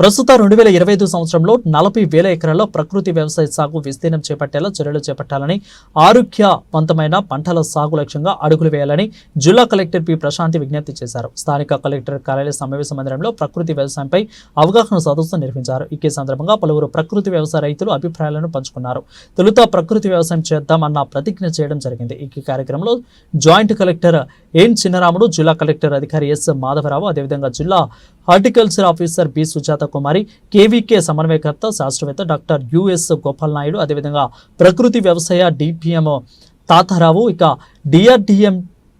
ప్రస్తుత రెండు వేల ఇరవై ఐదు సంవత్సరంలో నలభై వేల ఎకరాల్లో ప్రకృతి వ్యవసాయ సాగు విస్తీర్ణం చేపట్టేలా చర్యలు చేపట్టాలని ఆరోగ్యవంతమైన పంటల సాగు లక్ష్యంగా అడుగులు వేయాలని జిల్లా కలెక్టర్ పి. ప్రశాంతి విజ్ఞప్తి చేశారు. స్థానిక కలెక్టర్ కార్యాలయ సమావేశ మందిరంలో ప్రకృతి వ్యవసాయంపై అవగాహన సదస్సు నిర్వహించారు. ఈ సందర్భంగా పలువురు ప్రకృతి వ్యవసాయ రైతులు అభిప్రాయాలను పంచుకున్నారు. తొలుత ప్రకృతి వ్యవసాయం చేద్దామన్న ప్రతిజ్ఞ చేయడం జరిగింది. ఈ కార్యక్రమంలో జాయింట్ కలెక్టర్ ఎన్ చిన్నరాముడు జిల్లా కలెక్టర్ అధికారి ఎస్ మాధవరావు అదేవిధంగా జిల్లా horticulture officer B Sujatha Kumari KVK సమన్వయకర్త శాస్త్రవేత్త డాక్టర్ యుఎస్ గోపాల్ నాయుడు అదేవిధంగా ప్రకృతి వ్యవసాయ డిపిఎం తాతారావు ఇక డిఆర్డిఎం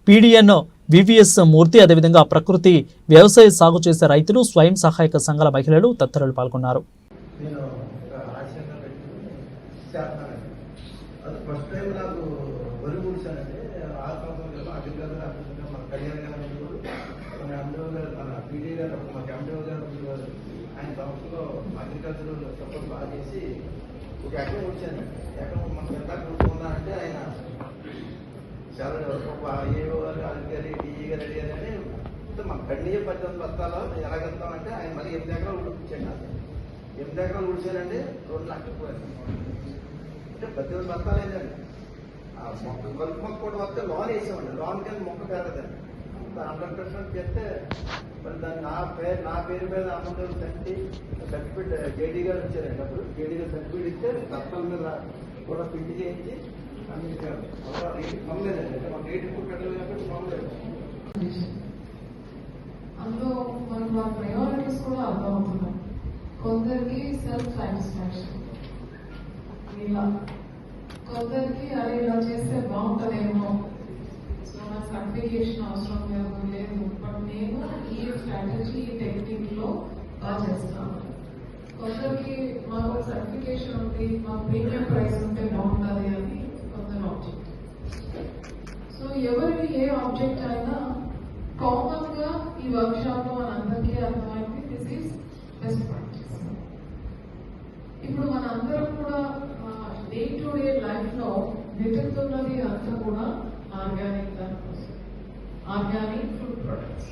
పీడిఎన్ వివిఎస్ మూర్తి అదేవిధంగా ప్రకృతి వ్యవసాయ సాగు చేసే రైతులు స్వయం సహాయక సంఘాల మహిళలు తదితరులు పాల్గొన్నారు నేను ఒక ఆశయంగా పెట్టుకుని చేస్తున్నానండి అది ఫస్ట్ టైం నాకు వరి కూర్చానండి ఆ సంవత్సరం అగ్రికల్చర్ ఆఫీసర్గా మన కళ్యాణ్ గారు ఉండేవారు మన ఎండిఓ గారు మన పీడీ గారు మన ఎండిఓ గారు ఉండేవారు ఆయన సంస్థలో అగ్రికల్చర్ సపోర్ట్ బాగా చేసి ఒక ఎకరం వచ్చాను ఎకరం మనం ఎంత కూర్చుకున్నా అంటే ఆయన చాలా ఒక ఏఓ గారు అధికారి డిఈ గారు అడిగారు అని మన కన్నీయ పద్దెనిమిది బస్తాలో ఎలాగెళ్తామంటే ఆయన మళ్ళీ ఎనిమిది ఎకరాలు ఉడిపించాడు నాకు. ఎనిమిది ఎకరాలు ఉడిచారండి రెండు లక్షలు పోయారు. అంటే పద్దెనిమిది బస్తాలు ఏంటండి ఆ మొక్క కలుపు మొక్క కూడా వస్తే లోన్ వేసామండి లోన్ కానీ మొక్క పేరదండి అంత హండ్రెడ్ పర్సెంట్ చెప్తే మరి దాన్ని నా పేరు నా పేరు మీద అమ్మగారు కట్టి సర్టిఫికెట్ జేడీ గారు ఇచ్చారండి అప్పుడు. జేడీ గారు సర్టిఫికెట్ ఇస్తే దత్తల మీద కూడా పిండి చేయించి అందించారు అలా పొందలేదండి మాకు రేటు ఎక్కువ పెట్టలేదు కాబట్టి పొందలేదు అందులో మనం మా ప్రయారిటీస్ కూడా అర్థం అవుతున్నాం కొందరికి సెల్ఫ్ సాటిస్ఫాక్షన్ ఇలా కొందరికి అరే ఇలా చేస్తే బాగుంటుందేమో. సో నా సర్టిఫికేషన్ అవసరం లేదు లేదు బట్ బాగా చేస్తాను కొందరికి మాకు సర్టిఫికేషన్ ఉంది మాకు ప్రీమియం ప్రైస్ ఉంటే బాగుంటుంది అని కొందరు ఆబ్జెక్ట్ సో ఎవరికి ఏ ఆబ్జెక్ట్ అయినా కామన్గా ఈ వర్క్ షాప్లో మనందరికీ అర్థమైంది దిస్ ఈస్ బెస్ట్ ప్రాక్టీస్ ఇప్పుడు మన అందరం కూడా డే టు డే లైఫ్లో వెతుకుతున్నది అంతా కూడా ఆర్గానిక్ దానికోసం. ఆర్గానిక్ ఫుడ్ ప్రొడక్ట్స్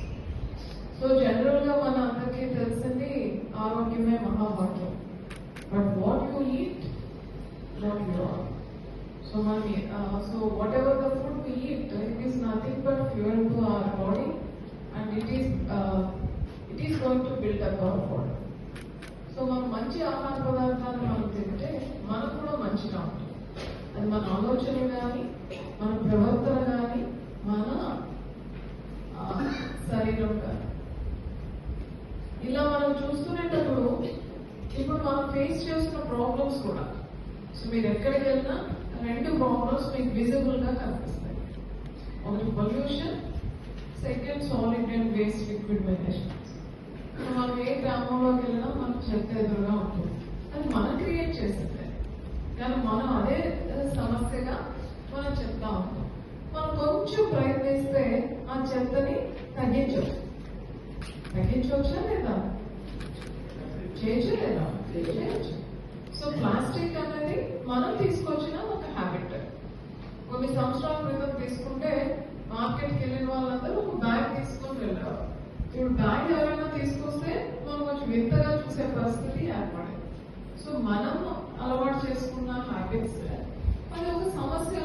సో జనరల్గా మన అందరికీ తెలిసింది ఆరోగ్యమే మహాభాగ్యం. But what you eat not pure so మన so whatever the food to eat it is nothing but pure to our body and it is it is going to build up our body so మనం మంచి ఆహార పదార్థాలు మనం తింటే మనకు కూడా మంచిగా ఉంటుంది. అది మన ఆలోచన కానీ మన ప్రవర్తన కానీ ఫేస్ చేస్తున్న ప్రాబ్లమ్స్ కూడా. సో మీరు ఎక్కడికి వెళ్ళినా రెండు ప్రాబ్లమ్స్ మీకు విజిబుల్గా కనిపిస్తాయి. ఒకటి pollution second solid and waste liquid management so మనం ఏ గ్రామంలోకి వెళ్ళినా మనకు చెత్త ఎదురుగా ఉంటుంది. అది మనం క్రియేట్ చేసిందే. కానీ మనం అదే సమస్యగా మనం చెప్తా ఉంటాం మనం కొంచెం ప్రయత్నిస్తే ఆ చెత్తని తగ్గించవచ్చు తగ్గించవచ్చా లేదా చేయొచ్చు లేదా చేయొచ్చు సో ప్లాస్టిక్ అనేది మనం తీసుకొచ్చిన ఒక హ్యాబిట్ కొన్ని సంవత్సరాల క్రితం తీసుకుంటే మార్కెట్కి వెళ్ళిన వాళ్ళందరూ ఒక బ్యాగ్ తీసుకొని వెళ్ళారు ఇప్పుడు బ్యాగ్ ఎవరైనా తీసుకొస్తే మనం కొంచెం వింతగా చూసే పరిస్థితి ఏర్పడింది. సో మనం అలవాటు చేసుకున్న హ్యాబిట్స్ అది ఒక సమస్య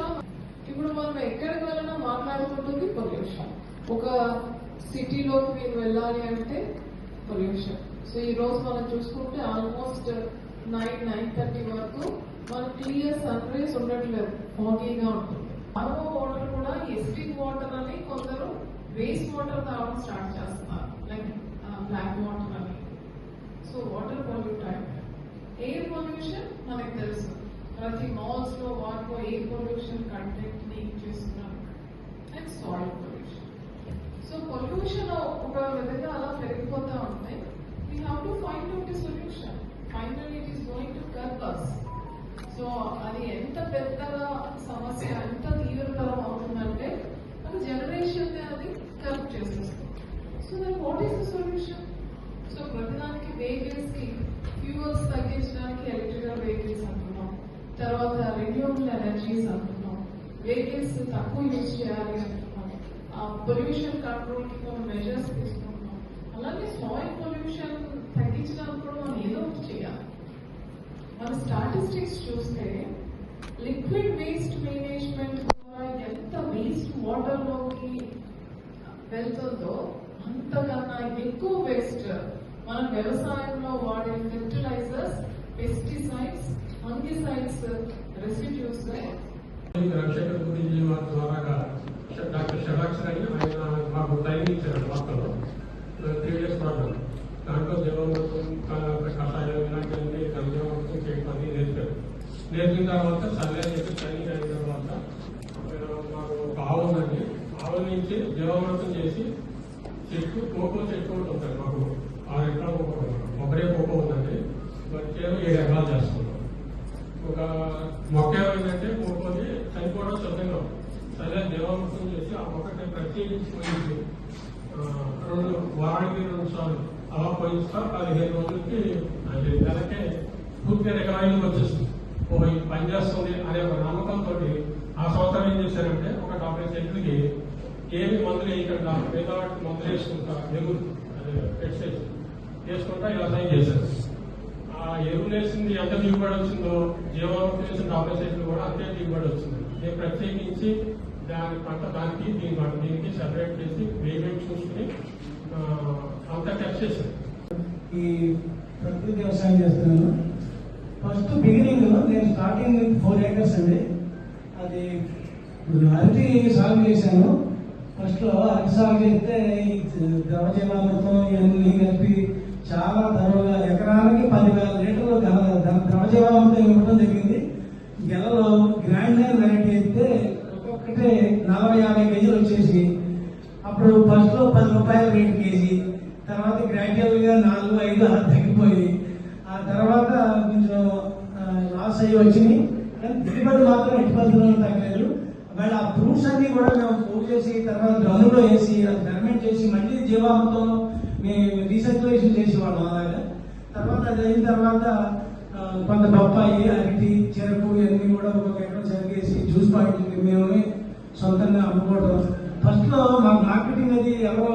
ఇప్పుడు మనం ఎక్కడికి వెళ్ళినా మాట్లాడుకుంటుంది పొల్యూషన్ ఒక సిటీలోకి మీరు వెళ్ళాలి అంటే పొల్యూషన్ సో ఈ రోజు మనం చూసుకుంటే ఆల్మోస్ట్ నైన్ నైన్ థర్టీ వరకు మనం క్లియర్ సన్ రైజ్ ఉండట్లేదు. ఫాగీగా ఉంటుంది. ఆర్ఓ వాటర్ కూడా ఎస్టిక్ వాటర్ అని కొందరు వేస్ట్ వాటర్ తాగడం స్టార్ట్ చేస్తున్నారు లైక్ బ్లాక్ వాటర్ అని. సో వాటర్ పొల్యూట్ అంటే ఎయిర్ పొల్యూషన్ మనకు తెలుసు. ప్రతి మాల్స్లో వాటిలో ఎయిర్ పొల్యూషన్ కంటెంట్ని చేస్తున్నాం and soil pollution so pollution ఒక విధంగా అలా పెరిగిపోతా ఉంటాయి we have to find solution final it is going to curb us so అది ఎంత పెద్దగా సమస్య ఎంత తీవ్రతరం అవుతుందంటే ఒక జనరేషన్ అది కర్బ్ చేసేస్తుంది. So then what is the solution so ప్రతిదానికి వెహికల్స్కి ఫ్యూయల్స్ తగ్గించడానికి ఎలక్ట్రికల్ వెహికల్స్ అంటున్నాం. తర్వాత రెన్యూబుల్ ఎనర్జీస్ అంటున్నాం. వెహికల్స్ తక్కువ యూజ్ చేయాలి అంటున్నాం. పొల్యూషన్ కంట్రోల్కి కొన్ని మెజర్స్ అలాగే సాయిల్ పొల్యూషన్ తగ్గించడానికి కూడా మనం ఏదో ఒకటి చేయాలి. మన స్టాటిస్టిక్స్ చూస్తే లిక్విడ్ వేస్ట్ మేనేజ్మెంట్ ద్వారా ఎంత వేస్ట్ వాటర్లోకి వెళ్తుందో అంతకన్నా ఎక్కువ వేస్ట్ మన వ్యవసాయంలో వాడే fertilizers pesticides fungicides residues Ravishankar మా ద్వారా డాక్టర్ ఆయన మాకు ఇచ్చారు వార్తలో నేర్పిన తర్వాత సర్వే చేసి ట్రైనింగ్ అయిన తర్వాత మాకు ఒక ఆవు ఉందండి ఆవు నుంచి జీవనమృతం చేసి చెట్టు కోకో చెట్టు ఒకటి ఉంటుంది మాకు. ఆరు ఎక్కడ కోకో ఉంది. కోకో ఉందండి. వచ్చేమో ఏడు ఎకరాలు చేస్తున్నాం. ఒక మొక్క ఏమైందంటే కోకోని చనిపోవడం సిద్ధంగా సరే దేవామృతం చేసి ఆ మొక్కకి ప్రత్యేకించి పోయింది. రెండు వారానికి రెండు సార్లు. అలా పోయిస్తా పదిహేను రోజులకి అంటే నెలకే పూర్తిగా రికవరీకి వచ్చేస్తుంది. ఓ ఇది పని చేస్తుంది. అనే ఒక నమ్మకంతో ఆ సంవత్సరం ఏం చేశారంటే ఒక డెబ్బై చెట్లకి ఏమి మందులు వేయకుండా మిగతా మందులు వేసుకుంటా ఎగురు అదే పెస్టిసైడ్స్ వేసుకుంటా వ్యవసాయం చేశారు. ఆ ఎరువు వేసింది ఎంత దిగుబడి వచ్చిందో జీవామృతం వేసిన డెబ్బై చెట్లు కూడా అంతే దిగుబడి వచ్చింది. నేను ప్రత్యేకించి దాని పంట దానికి దీని పంట దీనికి సెపరేట్ చేసి పేమెంట్ చూసుకుని అంతా టెస్ట్ చేశాను ఈ ప్రకృతి వ్యవసాయం చేస్తున్నాను ఫస్ట్ బిగినింగ్ నేను స్టార్టింగ్ ఫోర్ ఏకర్స్ అండి. అది అరటి సాగు చేశాను. ఫస్ట్లో అరటి సాగు చేస్తే ఈ ద్రవజీవామృతం ఇవన్నీ కలిపి చాలా ధరగా ఎకరానికి పదివేల లీటర్లు ఘన ద్రవజీవామృతం ఇవ్వడం జరిగింది. గెలలో గ్రాండ్ లైన్ వెరైటీ అయితే ఒక్కొక్కటే నలభై యాభై కేజీలు వచ్చేసి అప్పుడు ఫస్ట్లో పది రూపాయల రేటు కేజీ తర్వాత గ్రాడ్యువల్గా నాలుగు ఐదు తగ్గిపోయి ఆ తర్వాత కొంచెం లాస్ అయ్యి వచ్చింది కానీ దిగుబడి మాత్రం ఎట్టి పరిస్థితుల్లో తగ్గలేదు. మళ్ళీ ఆ ఫ్రూట్స్ అన్ని కూడా మేము పోగు చేసి తర్వాత డ్రమ్ములో వేసి ఫెర్మెంట్ చేసి మళ్ళీ జీవామృతం మేము రీసర్క్యులేషన్ చేసేవాళ్ళం అలాగా. తర్వాత అది అయిన తర్వాత కొంత బొప్పాయి అరటి చెరుకు ఇవన్నీ కూడా ఒక ఎక్కడ చెరకేసి జ్యూస్ పాయింట్ మేము సొంతంగా అమ్ముకోవడం ఫస్ట్ మాకు మార్కెటింగ్ అది ఎవరో